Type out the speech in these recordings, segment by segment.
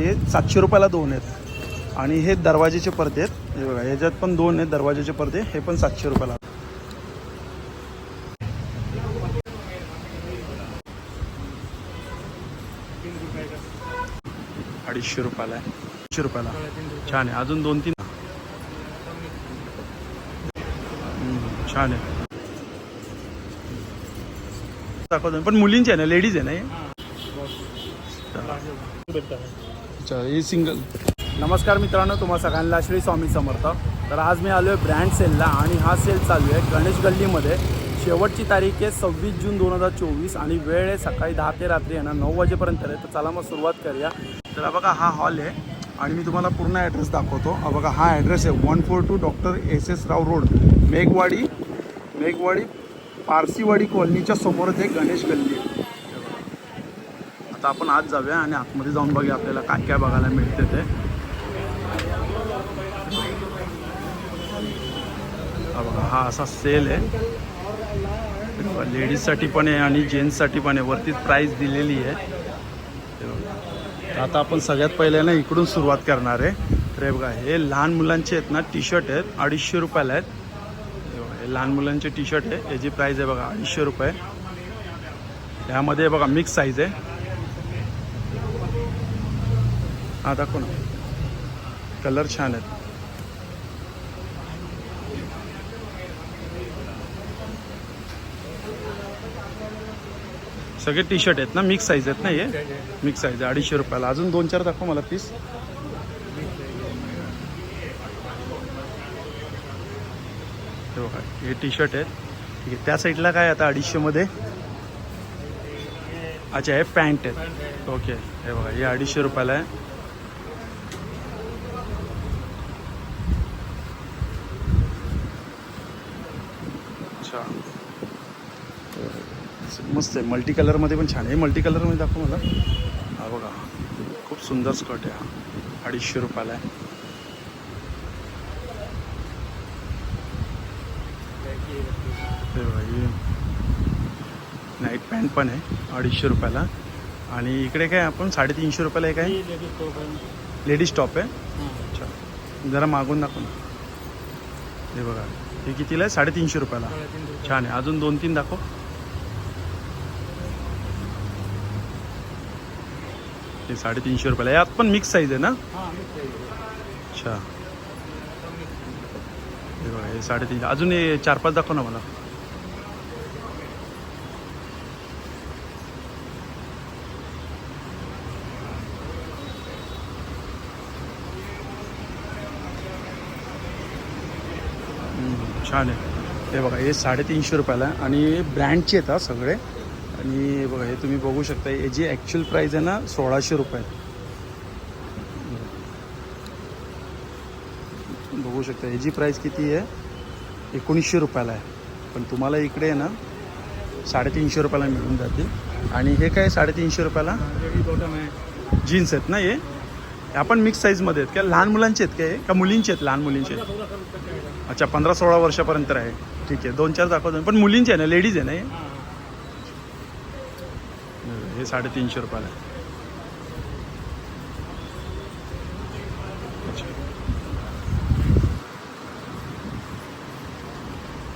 हे सातशे रुपयाला दोन आहेत. आणि हे दरवाजेचे पडदे आहेत. हे बघा ह्याच्यात पण दोन आहेत दरवाजेचे पडदे. हे पण सातशे रुपयाला. अडीचशे रुपयाला आहे. अडीचशे रुपयाला. छान आहे. अजून दोन तीन. छान आहे. दाखवतो. पण मुलींची आहे ना लेडीज आहे ना हे? अच्छा हे सिंगल नमस्कार मित्रांनो तुम्हा सगळ्यांना श्री स्वामी समर्थ. तर आज मी आलो आहे ब्रँड सेलला आणि हा सेल चालू आहे गणेश गल्लीमध्ये. शेवटची तारीख आहे सव्वीस जून दोन हजार चोवीस आणि वेळ आहे सकाळी दहा ते रात्री आहे ना नऊ वाजेपर्यंत आहे. तर चला मग सुरुवात करूया. तर बघा हा हॉल आहे आणि मी तुम्हाला पूर्ण ॲड्रेस दाखवतो. बघा हा ॲड्रेस आहे one four two doctor S S Rao road Meghwadi Meghwadi Parsiwadi कॉलनीच्या समोरच एक गणेश गल्ली. आहे आता आपण आज जाऊया आणि आतमध्ये जाऊन बघूया आपल्याला काय काय बघायला मिळते ते. हा बघा हा असा सेल आहे. लेडीजसाठी पण आहे आणि जेंट्ससाठी पण आहे. वरतीच प्राईस दिलेली आहे. आता आपण सगळ्यात पहिले ना इकडून सुरुवात करणार आहे. तर बघा हे लहान मुलांचे आहेत ना टी शर्ट आहेत अडीचशे रुपयाला आहेत. हे लहान मुलांचे टी शर्ट आहे याची प्राईस आहे बघा अडीचशे रुपये. ह्यामध्ये बघा मिक्स साईज आहे. हा दाखव ना. कलर छान आहेत. सगळे टी शर्ट आहेत ना? मिक्स साईज आहेत ना हे? मिक्स साईज आहे अडीचशे रुपयाला. अजून दोन चार दाखव मला पीस हे हे टी शर्ट आहेत. ठीक आहे त्या साईडला काय आता अडीचशेमध्ये अच्छा हे पॅन्ट आहेत. ओके हे बघा हे अडीचशे रुपयाला आहे. अच्छा. मस्त आहे. मल्टी कलरमध्ये पण छान आहे. मल्टी कलरमध्ये दाखव मला. हा बघा. खूप सुंदर स्कर्ट आहे हा. अडीचशे रुपयाला आहे. नाईट पॅन्ट पण आहे. अडीचशे रुपयाला. आणि इकडे काय आपण? साडेतीनशे रुपयाला एक आहे? लेडीज टॉप आहे. अच्छा. जरा मागून दाखव ना. हे बघा. हे कितीला आहे? साडेतीनशे रुपयाला. छान आहे. अजून दोन तीन दाखव. हे साडेतीनशे रुपयाला. यात पण मिक्स साईज आहे ना? अच्छा. हे बघा हे साडेतीनशे. अजून हे चार पाच दाखव ना मला. छान आहे. हे बघा हे साडेतीनशे रुपयाला आहे. आणि ब्रँडचे आहेत हा सगळे. आणि बघा हे तुम्ही बघू शकता याची ॲक्च्युअल प्राईस आहे ना सोळाशे रुपये. बघू शकता ह्याची प्राईस किती आहे एकोणीसशे रुपयाला आहे. पण तुम्हाला इकडे आहे ना साडेतीनशे रुपयाला मिळून जातील आणि हे काय साडेतीनशे रुपयाला? जीन्स आहेत ना हे? आपण मिक्स साईजमध्ये आहेत. का लहान मुलांचे आहेत का हे? का मुलींचे आहेत? लहान मुलींचे अच्छा पंधरा सोळा वर्षापर्यंत आहे ठीक आहे दोन चार दाखवतो. पण मुलींचे आहे ना लेडीज आहे ना हे? हे साडेतीनशे रुपयाला आहे.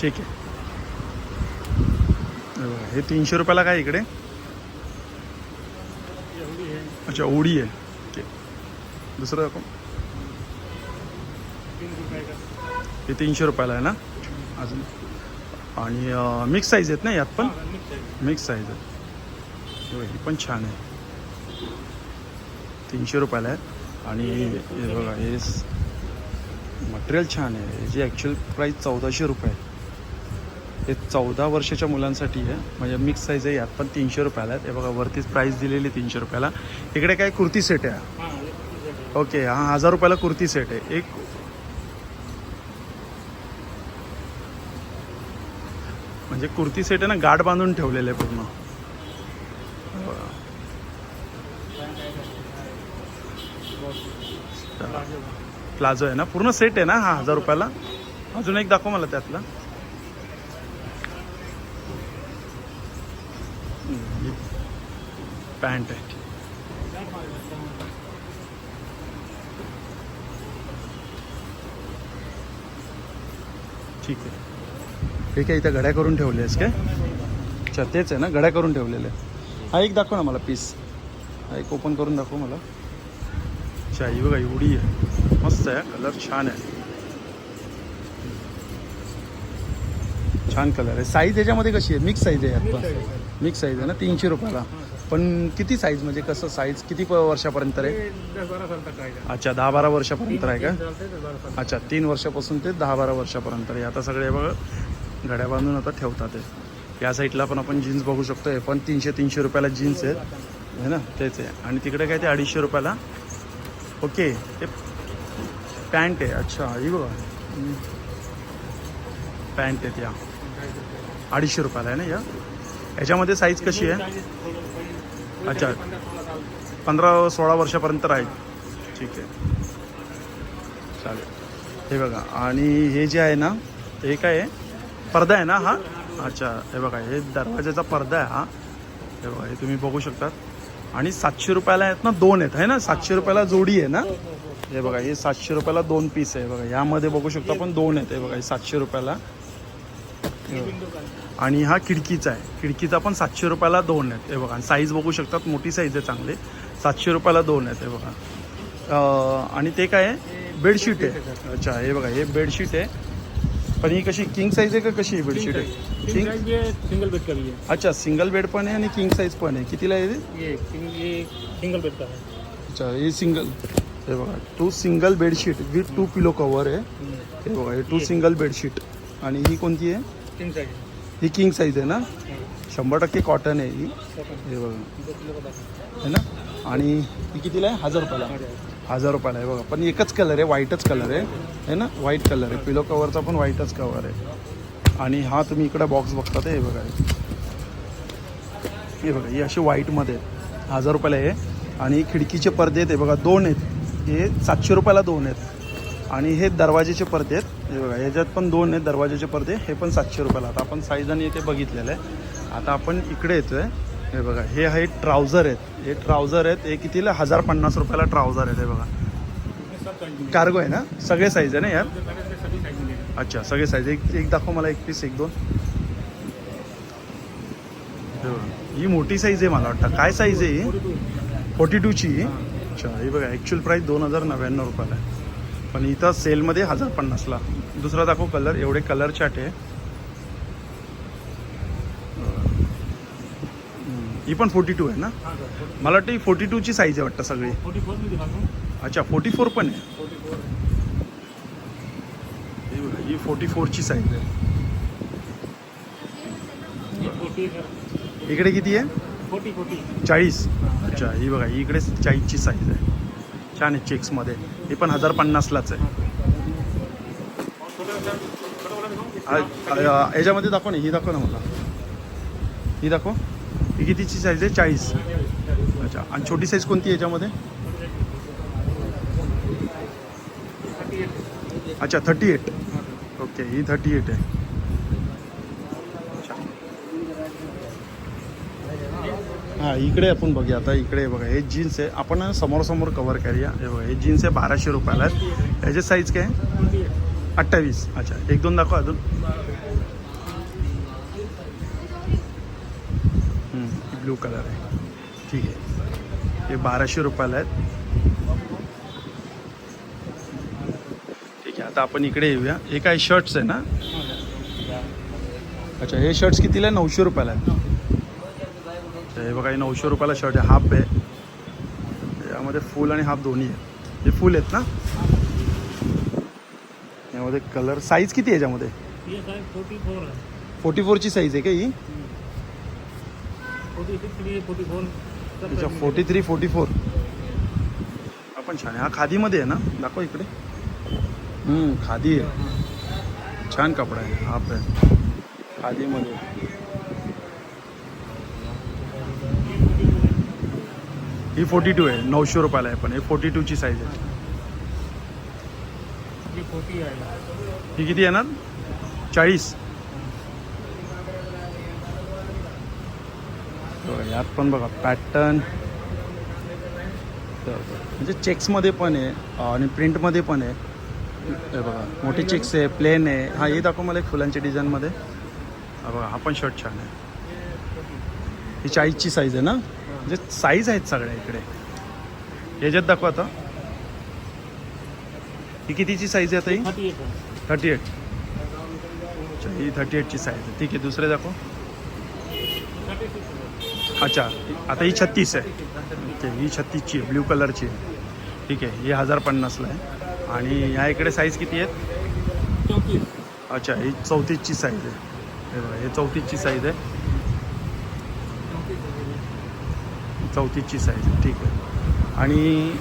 ठीक आहे. हे तीनशे रुपयाला काय इकडे? अच्छा ओढी आहे. ठीक दुसरं दाखव. हे तीनशे रुपयाला आहे ना? अजून. आणि मिक्स साईज आहेत ना यात पण? मिक्स साईज आहे हे पण छान आहे. तीनशे रुपयाला आहे. आणि हे बघा हे मटेरियल छान आहे. याची ॲक्च्युअल प्राईस चौदाशे रुपये आहे. हे चौदा वर्षाच्या मुलांसाठी आहे. म्हणजे मिक्स साईज आहे यात पण तीनशे रुपयाला आहे हे बघा वरतीच प्राईस दिलेली तीनशे रुपयाला. इकडे काय कुर्ती सेट आहे? ओके हा हजार रुपयाला कुर्ती सेट आहे. एक म्हणजे कुर्ती सेट आहे ना गाठ बांधून ठेवलेलं आहे पूर्ण. प्लाझो आहे ना पूर्ण सेट आहे ना हा हजार रुपयाला? अजून एक दाखव मला त्यातला. पॅन्ट आहे. ठीक आहे. ठीक आहे इथं घड्या करून ठेवले आहेस काय? अच्छा तेच आहे ना घड्या करून ठेवलेले हा एक दाखव ना मला पीस हा एक ओपन करून दाखव मला. अच्छा ही बघा एवढी आहे. मस्त आहे कलर छान आहे. छान कलर आहे. साईज याच्यामध्ये कशी आहे? मिक्स साईज आहे यात पण. मिक्स साईज आहे ना तीनशे रुपयाला. पण किती साईज म्हणजे कसं साईज किती प- वर्षापर्यंत आहे अच्छा दहा बारा वर्षापर्यंत आहे का? अच्छा तीन वर्षापासून ते दहा बारा वर्षापर्यंत आहे. आता सगळे बघा घड्या बांधून आता ठेवतात या साईडला पण आपण जीन्स बघू शकतो. हे पण तीनशे तीनशे रुपयाला जीन्स आहेत. है ना तेच आहे. आणि तिकडे काय ते अडीचशे रुपयाला? ओके ते पॅन्ट आहे. अच्छा ही बघा. पॅन्ट आहेत या. अडीचशे रुपयाला आहे ना या? याच्यामध्ये साईज कशी आहे? अच्छा. पंधरा सोळा वर्षापर्यंत राहील. ठीक आहे. चालेल. हे बघा. आणि हे जे आहे ना हे काय आहे? पडदा आहे ना हा? अच्छा हे बघा हे दरवाजाचा पडदा आहे हा. हे बघा हे तुम्ही बघू शकतात. आणि सातशे रुपयाला आहेत ना दोन आहेत आहे ना? सातशे रुपयाला जोडी आहे ना? हे बघा हे सातशे रुपयाला दोन पीस आहे. बघा यामध्ये बघू शकतो आपण दोन आहेत. हे बघा हे सातशे रुपयाला. आणि हा खिडकीचा आहे. खिडकीचा पण सातशे रुपयाला दोन आहेत. हे बघा साईज बघू शकतात मोठी साईज आहे चांगली. सातशे रुपयाला दोन आहेत हे बघा. आणि ते काय आहे? बेडशीट आहे. अच्छा हे बघा हे बेडशीट आहे. पण ही कशी किंग साईज आहे का कशी बेडशीट आहे किंग है सिंगल बेड का भी है अच्छा सिंगल बेड पण आहे आणि किंग साईज पण आहे. कितीला आहे ते ये सिंग- ये सिंगल बेड का है अच्छा हे सिंगल हे बघा two single bedsheet with two pillow cover आहे. हे बघा हे टू सिंगल बेडशीट आणि ही कोणती आहे? किंग साइज ही किंग साईज आहे ना? शंभर टक्के कॉटन आहे ही. हे बघा. है ना? आणि ही कितीला आहे? हजार रुपयाला. हजार रुपयाला आहे बघा. पण एकच कलर आहे व्हाईटच कलर आहे. है ना? व्हाईट कलर आहे. पिलो कवरचा पण व्हाईटच कवर आहे. आणि हा तुम्ही इकडे बॉक्स बघता ते हे बघा. हे बघा ही अशी व्हाईटमध्ये आहेत. हजार रुपयाला आहे. आणि खिडकीचे पडदे आहेत हे बघा दोन आहेत. हे सातशे रुपयाला दोन आहेत. आणि हे दरवाजेचे पडदे आहेत. हे बघा याच्यात पण दोन आहेत दरवाजेचे पडदे. हे पण सातशे रुपयाला. आता आपण साईज आणि इथे बघितलेलं आहे. आता आपण इकडे येतो आहे हे बघा हे आहे ट्राउझर आहेत. हे ट्राउझर आहेत. हे कितीला? हजार पन्नास रुपयाला ट्राउझर आहेत हे बघा. कार्गो आहे ना? सगळे साईज आहे ना यार? अच्छा सगळे साईज एक एक दाखव मला एक पीस एक दोन. हे बघा. ही मोठी साईज आहे मला वाटतं. काय साईज आहे ही? फोर्टी टूची अच्छा ही बघा ॲक्च्युअल प्राईस दोन हजार नव्याण्णव रुपयाला आहे. पण इथं सेलमध्ये हजार पन्नासला. दुसरा दाखव कलर एवढे कलर चाट आहे. ही पण फोर्टी टू आहे ना हाँ मला वाटतं ही फोर्टी टूची साईज आहे वाटतं सगळी फोर्टी फोर अच्छा फोर्टी फोर पण आहे फोर्टी फोर ही बघा ही फोर्टी फोरची साईज आहे है इकडे किती आहे फोर्टी फोर्टी चाळीस अच्छा ही बघा ही इकडे चाळीसची साईज आहे छान आहे चेक्समध्ये ही पण हजार पन्नासलाच आहे याच्यामध्ये दाखव ना ही दाखव ना मला ही दाखव ही म्हणजे कितीची साईज आहे? चाळीस. अच्छा. आणि छोटी साईज कोणती याच्यामध्ये? अच्छा थर्टी एट ओके ही थर्टी एट आहे. अच्छा. इकडे आपण बघूया. आता इकडे बघा हे जीन्स आहे. आपण समोरासमोर कवर करूया. हे बघा हे जीन्स आहे बाराशे रुपयाला आहेत. याची साईज काय? अठ्ठावीस. अच्छा एक दोन दाखवा अजून. कलर आहे. ठीक आहे. हे बाराशे रुपयाला आहेत. ठीक आहे आता आपण इकडे येऊया. हे काय शर्ट्स आहे ना? अच्छा हे शर्ट्स कितीला? आहे नऊशे रुपयाला आहेत. हे बघा हे नऊशे रुपयाला शर्ट आहे. हाफ आहे. यामध्ये फुल आणि हाफ दोन्ही आहे. हे फुल आहेत ना? यामध्ये कलर साईज किती आहे याच्यामध्ये? फोर्टी फोरची साईज आहे. का ही? फोर्टी सिक्स है forty four forty three forty four आपण छान आहे. हा खादीमध्ये आहे ना? दाखव इकडे. हम्म, खादी आहे. छान कपडा आहे. हाफ आहे खादीमध्ये ही फोर्टी टू आहे. नऊशे रुपयाला आहे पण. हे फोर्टी टूची साईज आहे. ही किती येणार? चाळीस. यात पण बघा पॅटर्न म्हणजे चेक्समध्ये पण आहे आणि प्रिंटमध्ये पण आहे. हे बघा मोठी चेक्स आहे प्लेन आहे. हा हे दाखव मला एक फुलांच्या डिझाईनमध्ये हा बघा हा पण शर्ट छान आहे. ही चाळीसची साईज आहे ना? म्हणजे साईज आहेत सगळ्या इकडे. याच्यात दाखवा आता. ही कितीची साईज आहे आता ही? थर्टी एट ही थर्टी एटची साईज आहे. ठीक आहे दुसरे दाखव. अच्छा आता ही छत्तीस आहे. ओके ही छत्तीसची आहे ब्ल्यू कलरची आहे. ठीक आहे ही हजार पन्नासला आहे. आणि ह्या इकडे साईज किती आहेत? चौतीस. अच्छा ही चौतीसची साईज आहे. हे बघा हे चौतीसची साईज आहे. चौतीसची साईज आहे ठीक आहे. आणि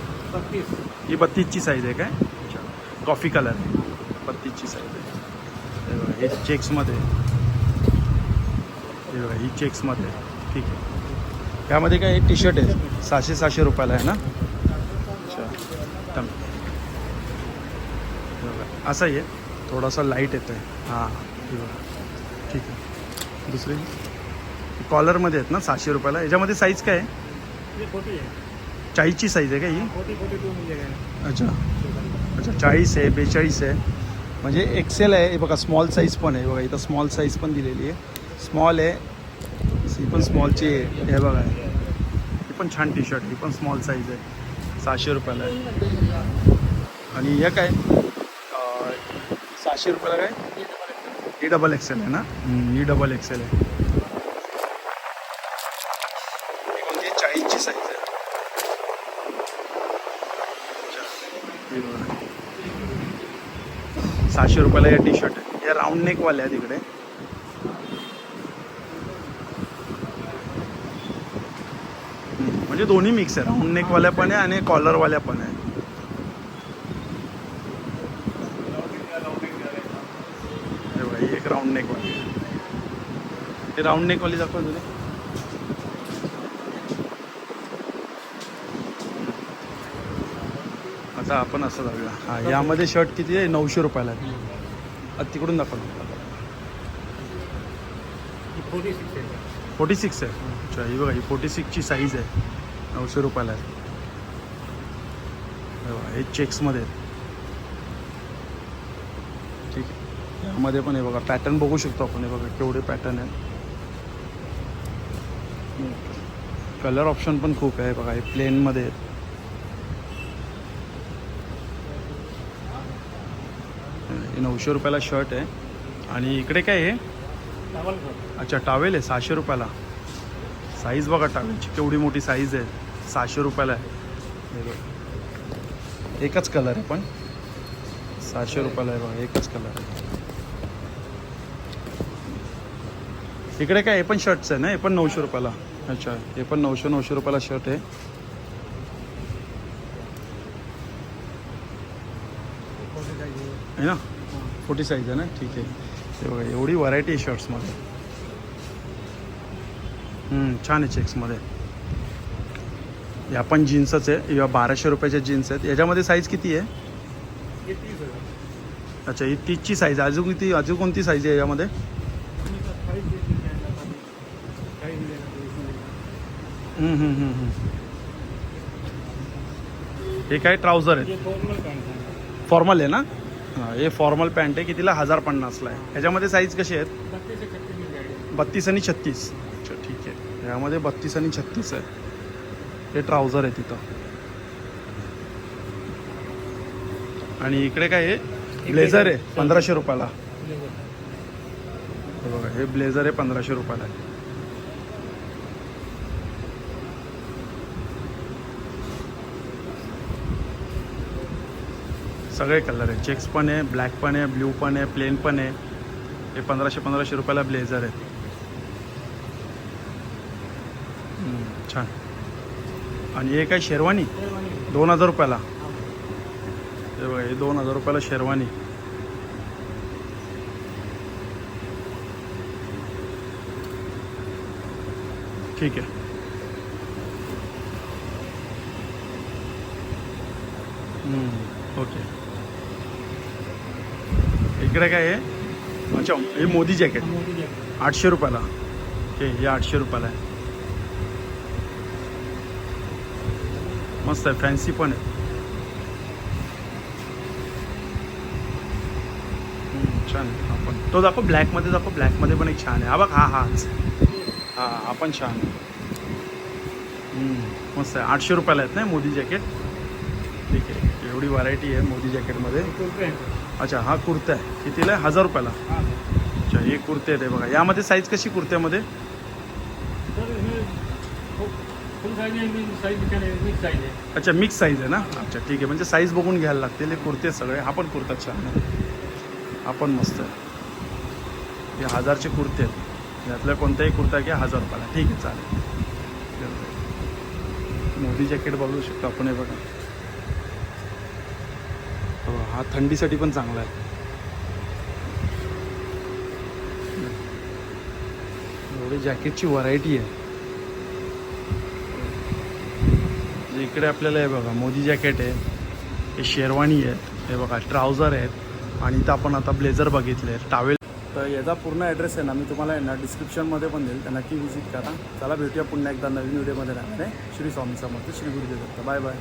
ही बत्तीसची साईज आहे काय? अच्छा कॉफी कलर आहे. बत्तीसची साईज आहे. हे बघा हे चेक्समध्ये. हे बघा ही चेक्समध्ये. ठीक आहे. त्यामध्ये काय टी शर्ट आहे? सहाशे सहाशे रुपयाला आहे ना? अच्छा. असं आहे. थोडासा लाइट येतो आहे हां बघा. ठीक आहे. दुसरी? कॉलरमध्ये आहेत ना सहाशे रुपयाला. याच्यामध्ये साईज काय आहे? चाळीसची साईज आहे का ही? जाएगा अच्छा. अच्छा चाळीस आहे बेचाळीस आहे. म्हणजे एक्सेल आहे. हे बघा स्मॉल साईज पण आहे. बघा इथं स्मॉल साईज पण दिलेली आहे. स्मॉल आहे ही पण स्मॉलची आहे. हे बघा. ही पण छान टी शर्ट ही पण स्मॉल साईज आहे. सहाशे रुपयाला आहे. आणि हे काय? सहाशे रुपयाला काय? ही डबल एक्सेल आहे ना? ई ही डबल एक्सेल आहे. ही कोणती म्हणजे चाळीसची साईज आहे. सहाशे रुपयाला या टी शर्ट आहे. या राऊंड नेकवाल्या आहे तिकडे. म्हणजे दोन्ही मिक्स आहे राऊंड नेकवाल्या पण आहे आणि कॉलरवाल्या पण आहे एक राऊंड नेकवाली आहे. हे राऊंड नेकवाली दाखवा तुला आता आपण असं जाऊया हा यामध्ये शर्ट किती आहे? नऊशे रुपयाला आहे. तिकडून दाखव. ये फोर्टी सिक्स है फोर्टी सिक्स आहे. अच्छा ही बघा ही फोर्टी सिक्सची साईज आहे. नऊशे रुपयाला आहे. हे चेक्समध्ये आहेत. ठीक आहे. यामध्ये पण हे बघा पॅटर्न बघू शकतो आपण. हे बघा केवढे पॅटर्न आहेत. कलर ऑप्शन पण खूप आहे. बघा हे प्लेनमध्ये आहेत. हे नऊशे रुपयाला शर्ट आहे. आणि इकडे काय आहे? अच्छा टावेल आहे सहाशे रुपयाला. साईज बघा टावेलची केवढी मोठी साईज आहे. सहाशे रुपयाला आहे. हे एकच कलर आहे पण. सहाशे रुपयाला आहे बघा एकच कलर आहे. इकडे काय हे पण शर्ट्स आहे ना? हे पण नऊशे रुपयाला. अच्छा हे पण नऊशे नऊशे रुपयाला शर्ट आहे. ना? फोटी साईज आहे ना? ठीक आहे. ते बघा एवढी व्हरायटी आहे शर्ट्समध्ये छान आहे चेक्समध्ये या पण जीन्सच आहे. या बाराशे रुपयाच्या जीन्स आहेत. याच्यामध्ये साईज किती आहे? अच्छा ही तीसची साईज अजून किती अजून कोणती साईज आहे यामध्ये? हे काय ट्राउझर आहेत? फॉर्मल आहे ना? हां हे फॉर्मल पॅन्ट आहे. कितीला? हजार पन्नासला आहे. ह्याच्यामध्ये साईज कशी आहेत? बत्तीस बत्तीस आणि छत्तीस. अच्छा ठीक आहे. यामध्ये बत्तीस आणि छत्तीस आहे. हे ट्राउझर आहे तिथं. आणि इकडे काय आहे? ब्लेझर आहे पंधराशे रुपयाला. हे बघा हे ब्लेझर आहे पंधराशे रुपयाला. आहे सगळे कलर आहे. चेक्स पण आहे ब्लॅक पण आहे ब्ल्यू पण आहे प्लेन पण आहे. हे पंधराशे पंधराशे रुपयाला ब्लेझर आहे हम्म, छान आणि एक आहे शेरवानी? दोन हजार रुपयाला. हे बघा हे दोन हजार रुपयाला शेरवानी. ठीक आहे. ओके. इकडे काय आहे? अच्छा हे मोदी जॅकेट आठशे रुपयाला. ओके हे आठशे रुपयाला आहे. मस्त आहे फॅन्सी पण आहे. छान आहे. तो दाखव ब्लॅकमध्ये दाखव ब्लॅकमध्ये पण एक छान आहे. हा बघ हा हाच हा हा पण छान आहे. मस्त आहे. आठशे रुपयाला आहेत नाही मोदी जॅकेट ठीक आहे. एवढी व्हरायटी आहे मोदी जॅकेटमध्ये अच्छा हा कुर्ता आहे. कितीला आहे? हजार रुपयाला. हां अच्छा हे कुर्ते आहेत बघा. यामध्ये साईज कशी कुर्त्यामध्ये तर हे फुल साईज आहे मी साईज मिक्स साईज आहे. अच्छा मिक्स साईज आहे ना? अच्छा ठीक आहे. म्हणजे साईज बघून घ्यायला लागतील. हे कुर्ते सगळे. हा पण कुर्ता छान आहे. हा पण मस्त आहे. हे हजारचे कुर्ते आहेत. यातला कोणताही कुर्ता घ्या हजार रुपयाला. ठीक आहे चालेल. मोदी जॅकेट बघू शकतो आपण हे बघा. हो, हा थंडीसाठी पण चांगला आहे. एवढी जॅकेटची व्हरायटी आहे जे इकडे आपल्याला हे बघा मोदी जॅकेट आहे हे शेरवानी आहेत हे बघा ट्राउझर आहेत आणि इथं आपण आता ब्लेझर बघितले टावेल तर याचा पूर्ण ॲड्रेस आहे ना मी तुम्हाला यांना ना डिस्क्रिप्शनमध्ये पण देईल त्यांना की व्हिजिट करा. चला भेटूया पुन्हा एकदा नवीन व्हिडिओमध्ये राहणार आहे श्री स्वामी समर्थ श्री गुरुदेव दत्त. Bye bye